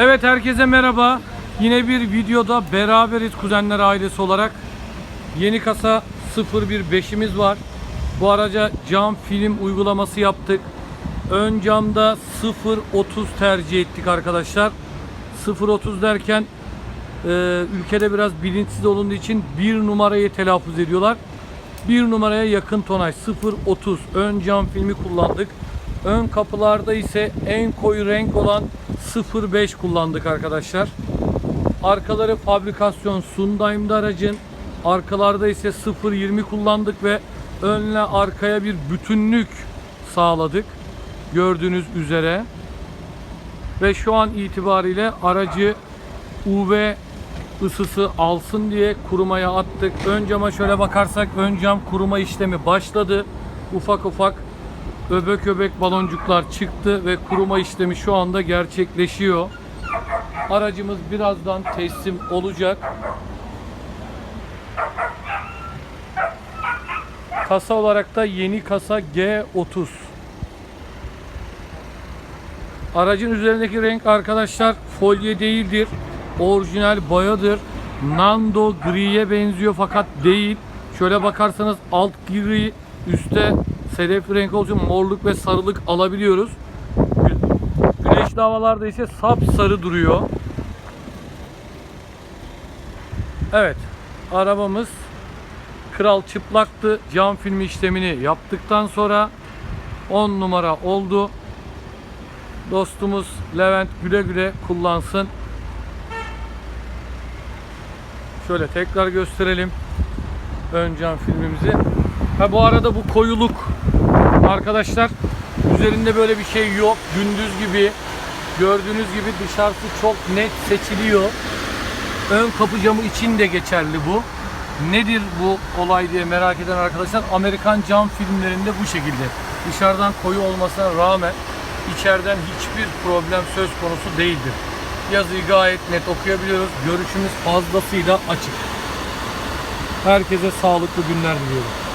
Evet herkese merhaba. Yine bir videoda beraberiz kuzenler ailesi olarak. Yeni kasa 015'imiz var. Bu araca cam film uygulaması yaptık. Ön camda 0.30 tercih ettik arkadaşlar. 0.30 derken e, ülkede biraz bilinçsiz olunduğu için bir numarayı telaffuz ediyorlar. Bir numaraya yakın tonaj 0.30 ön cam filmi kullandık. Ön kapılarda ise en koyu renk olan 05 kullandık arkadaşlar. Arkaları fabrikasyon Sunday'ımda aracın. Arkalarda ise 0.20 kullandık ve önle arkaya bir bütünlük sağladık. Gördüğünüz üzere. Ve şu an itibariyle aracı UV ısısı alsın diye kurumaya attık. Ön cama şöyle bakarsak ön cam kuruma işlemi başladı. Ufak ufak öbek öbek baloncuklar çıktı ve kuruma işlemi şu anda gerçekleşiyor. Aracımız birazdan teslim olacak. Kasa olarak da yeni kasa G30. Aracın üzerindeki renk arkadaşlar folye değildir. Orijinal boyadır. Nando griye benziyor fakat değil. Şöyle bakarsanız alt gri üstte sedef renk olunca morluk ve sarılık alabiliyoruz. Gü- Güneşli havalarda ise sap sarı duruyor. Evet. Arabamız kral çıplaktı. Cam filmi işlemini yaptıktan sonra 10 numara oldu. Dostumuz Levent güle güle kullansın. Şöyle tekrar gösterelim ön cam filmimizi. Ha bu arada bu koyuluk arkadaşlar üzerinde böyle bir şey yok. Gündüz gibi gördüğünüz gibi dışarısı çok net seçiliyor. Ön kapı camı için de geçerli bu. Nedir bu olay diye merak eden arkadaşlar Amerikan cam filmlerinde bu şekilde. Dışarıdan koyu olmasına rağmen içeriden hiçbir problem söz konusu değildir. Yazıyı gayet net okuyabiliyoruz. Görüşümüz fazlasıyla açık. Herkese sağlıklı günler diliyorum.